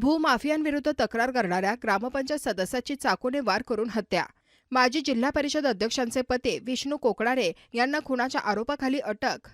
भूमाफियांविरुद्ध तक्रार करणाऱ्या ग्रामपंचायत सदस्याची चाकूने वार करून हत्या. माजी जिल्हा परिषद अध्यक्षांचे पती विष्णू कोकणारे यांना खुनाच्या आरोपाखाली अटक.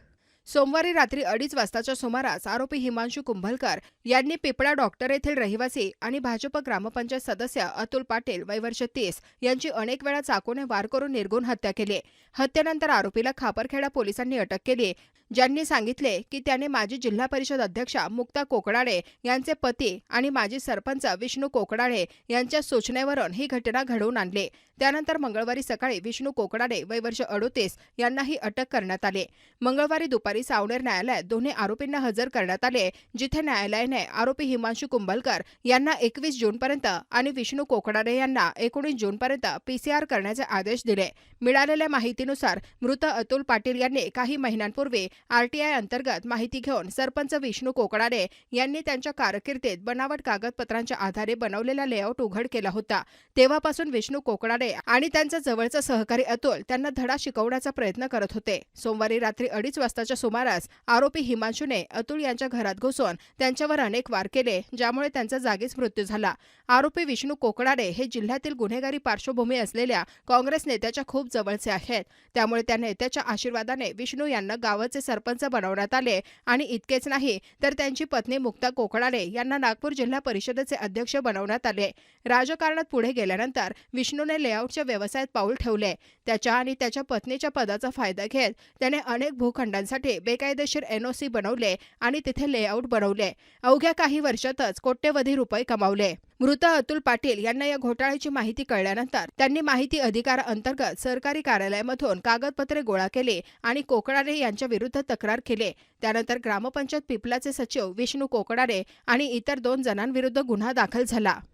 सोमवारी रात्री अडीच वाजताच्या सुमारास आरोपी हिमांशू कुंभलकर यांनी पिपळा डॉक्टर येथील रहिवासी आणि भाजप ग्रामपंचायत सदस्य अतुल पाटील वैवर्ष तीस यांची अनेक वेळा चाकूने वार करून निर्गुण हत्या केली. हत्येनंतर आरोपीला खापरखेडा पोलिसांनी अटक केली. ज्यांनी सांगितले की त्याने माजी जिल्हा परिषद अध्यक्षा मुक्ता कोकडाळे यांचे पती आणि माजी सरपंच विष्णू कोकडाळे यांच्या सूचनेवरून ही घटना घडवून आणली. त्यानंतर मंगळवारी सकाळी विष्णू कोकडाळे वय वर्ष अडोतीस यांनाही अटक करण्यात आली. मंगळवारी दुपारी सावनेर न्यायालयात दोन्ही आरोपींना हजर करण्यात आले जिथे न्यायालयाने आरोपी हिमांशू कुंभलकर यांना एकवीस जूनपर्यंत आणि विष्णू कोकडाळे यांना एकोणीस जूनपर्यंत पीसीआर करण्याचे आदेश दिले. मिळालेल्या माहितीनुसार मृत अतुल पाटील यांनी काही महिन्यांपूर्वी आरटीआय अंतर्गत माहिती घेऊन सरपंच विष्णू कोकणारे यांनी त्यांच्या कारकिर्दीत बनावट कागदपत्रांच्या आधारे बनवलेला लेआउट उघड केला होता. तेव्हापासून विष्णू कोकणारे आणि त्यांचा जवळचा सहकारी अतुल त्यांना धडा शिकवण्याचा प्रयत्न करत होते. सोमवारी रात्री अडीच वाजताच्या सुमारास आरोपी हिमांशूने अतुल यांच्या घरात घुसून त्यांच्यावर अनेक वार केले ज्यामुळे त्यांचा जागीच मृत्यू झाला. आरोपी विष्णू कोकणारे हे जिल्ह्यातील गुन्हेगारी पार्श्वभूमी असलेल्या काँग्रेस नेत्याच्या खूप जवळचे आहेत. त्यामुळे त्या नेत्याच्या आशीर्वादाने विष्णू यांना गावाचे सरपंच बनवण्यात आले. आणि इतकेच नाही तर त्यांची पत्नी मुक्ता कोकडारे यांना नागपूर जिल्हा परिषदेचे अध्यक्ष बनवण्यात आले. राजकारणात पुढे गेल्यानंतर विष्णूने लेआउटच्या व्यवसायात पाऊल ठेवले. त्याच्या आणि त्याच्या पत्नीच्या पदाचा फायदा घेत त्याने अनेक भूखंडांसाठी बेकायदेशीर एनओसी बनवले आणि तिथे लेआउट बनवले. अवघ्या काही वर्षातच कोट्यवधी रुपये कमावले. मृत अतुल पाटील यांना या घोटाळ्याची माहिती कळल्यानंतर त्यांनी माहिती अधिकाराअंतर्गत सरकारी कार्यालयामधून कागदपत्रे गोळा केले आणि कोकणारे यांच्या विरुद्ध तक्रार केली. त्यानंतर ग्रामपंचायत पिपलाचे सचिव विष्णू कोकणारे आणि इतर दोन जणांविरुद्ध गुन्हा दाखल झाला.